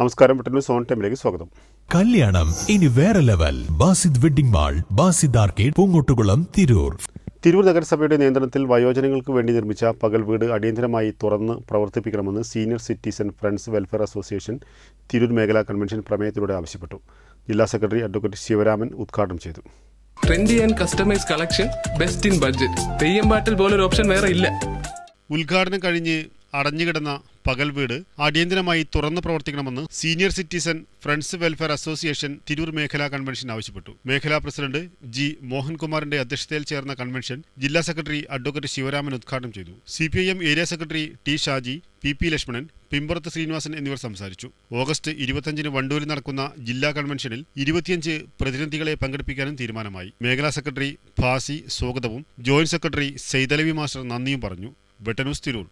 നമസ്കാരം പെട്ടെന്ന് സോൺ ടൈമിലേക്ക് സ്വാഗതം. കല്യാണം ഇനി വേറെ level. Basid wedding mall Basid arcade Poongottukulam Tirur. Tirur നഗരസഭയുടെ നിയന്ത്രണത്തിൽ വയോജനങ്ങൾക്ക് വേണ്ടി നിർമ്മിച്ച പകൽ വീട് അടിയന്തരമായി തുറന്ന് പ്രവർത്തിപ്പിക്കണമെന്ന് senior citizen friends welfare association Tirur മേഖലാ കൺവെൻഷൻ പ്രമേയത്തിലൂടെ ആവശ്യപ്പെട്ടു. ജില്ലാ സെക്രട്ടറി അഡ്വക്കേറ്റ് ശിവരാമൻ ഉദ്ഘാടനം ചെയ്തു. Trendy and customise collection best in budget Theyyam പാട്ടിൽ പോലൊരു ഓപ്ഷൻ വേറെ ഇല്ല. ഉദ്ഘാടനം കഴിഞ്ഞ് അടഞ്ഞുകിടന്ന പകൽ വീട് അടിയന്തരമായി തുറന്നു പ്രവർത്തിക്കണമെന്ന് senior citizen friends welfare association Tirur മേഖലാ കൺവെൻഷൻ ആവശ്യപ്പെട്ടു. മേഖലാ പ്രസിഡന്റ് ജി മോഹൻകുമാറിന്റെ അധ്യക്ഷതയിൽ ചേർന്ന കൺവെൻഷൻ ജില്ലാ സെക്രട്ടറി അഡ്വക്കേറ്റ് ശിവരാമൻ ഉദ്ഘാടനം ചെയ്തു. C area secretary T Shaji P P Lakshmanan Pimpurath Sreenivasan എന്നിവർ സംസാരിച്ചു. ഓഗസ്റ്റ് ഇരുപത്തഞ്ചിന് വണ്ടൂരിൽ നടക്കുന്ന ജില്ലാ കൺവെൻഷനിൽ ഇരുപത്തിയഞ്ച് പ്രതിനിധികളെ പങ്കെടുപ്പിക്കാനും തീരുമാനമായി. മേഖലാ സെക്രട്ടറി ഫാസി സ്വാഗതവും ജോയിന്റ് സെക്രട്ടറി സെയ്തലവി മാസ്റ്റർ നന്ദിയും പറഞ്ഞു. വെട്ടനൂസ് തിരൂർ.